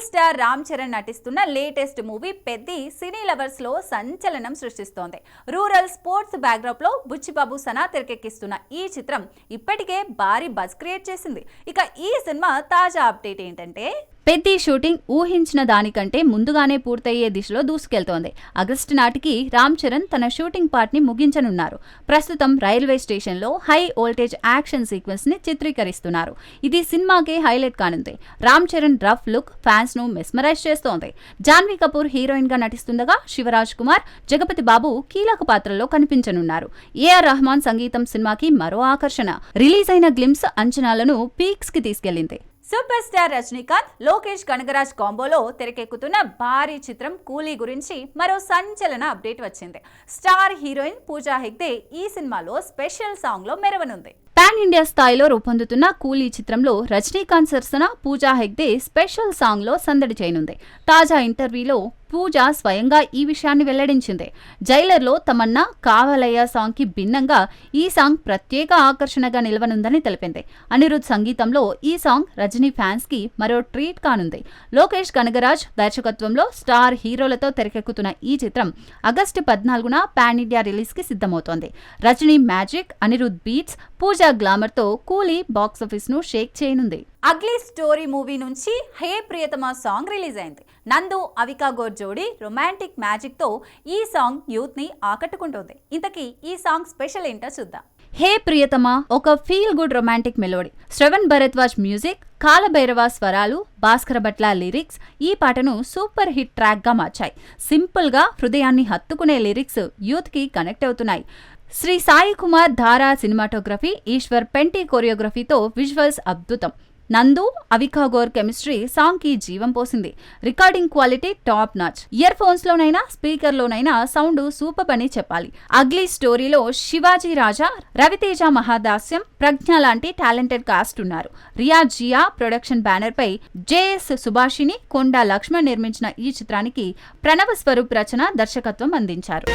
Rebel star Ram Charan నటిస్తున్న latest movie Peddi సినీ లవర్స్లో సంచలనం సృష్టిస్తోంది. రూరల్ స్పోర్ట్స్ బ్యాక్డ్రాప్లో బుచ్చిబాబు సనా తెరకెక్కిస్తున్న ఈ చిత్రం ఇప్పటికే భారీ బజ్ క్రియేట్ చేసింది. ఇక ఈ సినిమా తాజా అప్డేట్ ఏంటంటే పెద్ది షూటింగ్ ఊహించిన దానికంటే ముందుగానే పూర్తయ్యే దిశలో దూసుకెళ్తోంది. ఆగస్టు నాటికి రామ్ చరణ్ తన షూటింగ్ పార్ట్ని ముగించనున్నారు. ప్రస్తుతం రైల్వే స్టేషన్లో హై వోల్టేజ్ యాక్షన్ సీక్వెన్స్ని చిత్రీకరిస్తున్నారు. ఇది సినిమాకే హైలైట్ కానుంది. రామ్ చరణ్ రఫ్ లుక్ ఫ్యాన్స్ను మెస్మరైజ్ చేస్తోంది. జాన్వీ కపూర్ హీరోయిన్గా నటిస్తుండగా శివరాజ్ కుమార్ జగపతి బాబు కీలక పాత్రలో కనిపించనున్నారు. ఏఆర్ రెహమాన్ సంగీతం సినిమాకి మరో ఆకర్షణ. రిలీజ్ అయిన గ్లిమ్స్ అంచనాలను పీక్స్కి తీసుకెళ్ళింది సూపర్ స్టార్ రజనీకాంత్ లోకేష్ కనగరాజ్ కాంబోలో తెరకెక్కుతున్న భారీ చిత్రం కూలీ గురించి మరో సంచలన అప్డేట్ వచ్చింది. స్టార్ హీరోయిన్ పూజా హెగ్దే ఈ సినిమాలో స్పెషల్ సాంగ్లో మెరవనుంది. పాన్ ఇండియా స్థాయిలో రూపొందుతున్న కూలీ చిత్రంలో రజనీకాంత్ సరసన పూజా హెగ్దే స్పెషల్ సాంగ్లో సందడి చేయనుంది. తాజా ఇంటర్వ్యూలో పూజ స్వయంగా ఈ విషయాన్ని వెల్లడించింది. జైలర్లో తమన్నా కావలయ్య సాంగ్కి భిన్నంగా ఈ సాంగ్ ప్రత్యేక ఆకర్షణగా నిలవనుందని తెలిపింది. అనిరుద్ సంగీతంలో ఈ సాంగ్ రజనీ ఫ్యాన్స్కి మరో ట్రీట్ కానుంది. లోకేష్ కనగరాజ్ దర్శకత్వంలో స్టార్ హీరోలతో తెరకెక్కుతున్న ఈ చిత్రం ఆగస్టు పద్నాలుగున పాన్ ఇండియా రిలీజ్కి సిద్ధమవుతోంది. రజనీ మ్యాజిక్ అనిరుద్ బీట్స్ పూజ గ్లామర్తో కూలీ బాక్సాఫీస్ను షేక్ చేయనుంది. అగ్లీ స్టోరీ మూవీ నుంచి హే ప్రియతమ సాంగ్ రిలీజ్ అయింది. నందు అవికా గోర్ జోడి రొమాంటిక్ మ్యాజిక్తో ఈ సాంగ్ యూత్ని ఆకట్టుకుంటోంది. ఇంతకీ ఈ సాంగ్ స్పెషల్ ఏంటో చూద్దాం. హే ప్రియతమా ఒక feel good romantic melody. Shravan Bharadwaj music Kaalabhairava స్వరాలు భాస్కర భట్ల లిరిక్స్ ఈ పాటను సూపర్ హిట్ ట్రాక్గా మార్చాయి. సింపుల్గా హృదయాన్ని హత్తుకునే లిరిక్స్ యూత్కి కనెక్ట్ అవుతున్నాయి. శ్రీ సాయి కుమార్ ధారా సినిమాటోగ్రఫీ ఈశ్వర్ పెంటి కొరియోగ్రఫీతో విజువల్స్ అద్భుతం. నందు అవికాగోర్ కెమిస్ట్రీ సాంగ్కి జీవం పోసింది. Recording quality top notch. Earphones లోనైనా స్పీకర్ లోనైనా సౌండ్ సూపర్ అని చెప్పాలి. అగ్లీ స్టోరీలో శివాజీ రాజా రవితేజ మహాదాస్యం ప్రజ్ఞ లాంటి టాలెంటెడ్ కాస్ట్ ఉన్నారు. రియా జియా ప్రొడక్షన్ బ్యానర్ పై జేఎస్ సుభాషిని కొండా లక్ష్మణ్ నిర్మించిన ఈ చిత్రానికి ప్రణవ స్వరూప్ రచన దర్శకత్వం అందించారు.